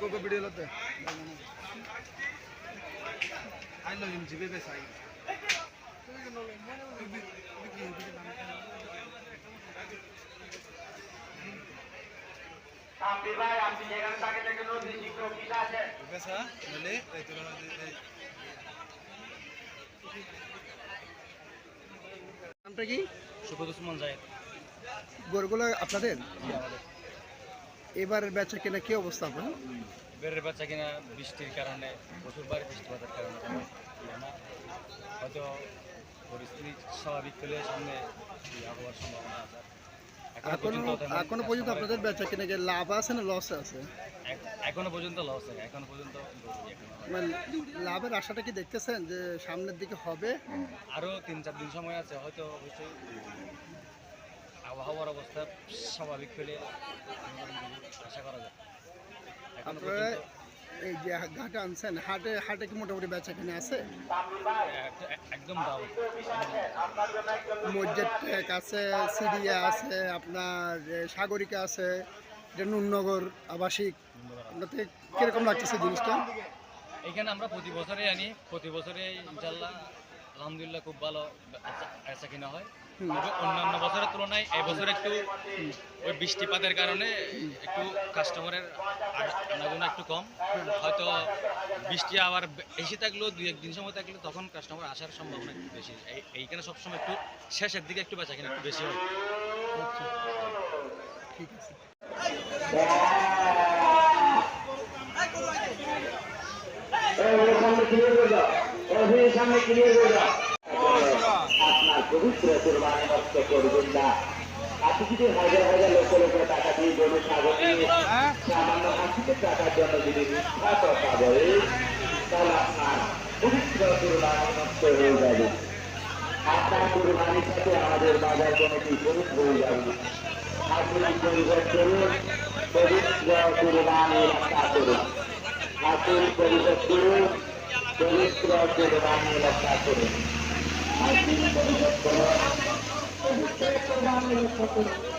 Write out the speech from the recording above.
Cocoa ಬಿಡಿಯಲ್ಲತ್ತೆ ಅಲ್ಲ ನಿಮ್ಮ ಜಿಬೆ I ভাই আপনি যেখানে আছে? এই তোর নামটা কি? জায়েদ। গরুগুলো আপনাদের? এবার বেচা কেনা কি অবস্থা আপনার? বেড়ের বাচ্চা কিনা বৃষ্টির কারণে প্রচুর বাড়ি বৃষ্টিপাতের কারণে হয়তো পরিস্থিতি স্বাভাবিক হলে সামনে এই আবহাওয়ার সম্ভাবনা আছে। এখনও এখনও পর্যন্ত customer- আপনাদের বেচা কেনা কি লাভ আছে না লস আছে? এখনও পর্যন্ত লস আছে এখনও পর্যন্ত। মানে লাভের আশাটা কি দেখতেছেন যে সামনের দিকে হবে? আরও তিন চার দিন সময় আছে হয়তো অবশ্যই আবহাওয়ার অবস্থা স্বাভাবিক হলে আশা করা যায়। আপনারা এই যে ঘাটে আনছেন হাটে হাটে কি মোটামুটি বেচা কেনা আছে? একদম মসজিদ টেক আছে সিরিয়া আছে আপনার সাগরিকা আছে এটা নুননগর আবাসিক। আপনাদের কীরকম লাগতেছে জিনিসটা? এখানে আমরা প্রতি বছরে আনি প্রতি বছরে ইনশাল্লাহ আলহামদুলিল্লাহ খুব ভালো আশা কিনা হয়। অন্যান্য বছরের তুলনায় এই বছর একটু ওই বৃষ্টিপাতের কারণে একটু কাস্টমারের আনাগোনা একটু কম। হয়তো বৃষ্টি আবার বেশি থাকলেও দুই একদিন সময় থাকলে তখন কাস্টমার আসার সম্ভাবনা একটু বেশি। এইখানে সবসময় একটু শেষের দিকে একটু বেচা কিনা একটু বেশি হয়। আচ্ছা। ঠিক আছে। ওই সামনে ক্লিয়ার করে দাও ওই সামনে ক্লিয়ার করে দাও আপনার পবিত্র কোরবানি নষ্ট করবেন না। আপনি যদি হাজার হাজার লক্ষ লক্ষ টাকা দিয়ে ছাগল নিয়ে সামান্য হাসিতে টাকার জন্য যদি মিথ্যা কথা বলে তাহলে আপনার পবিত্র কোরবানি নষ্ট হয়ে যাবে। আপনার কোরবানির সাথে আমাদের বাজার কমিটি গরিব হয়ে যাবে। আপনি পরিবার করুন পবিত্র কোরবানি রক্ষা করুন। হাতুর পরিবার করুন পবিত্র কোরবানি রক্ষা করুন। হাতুর পরিবার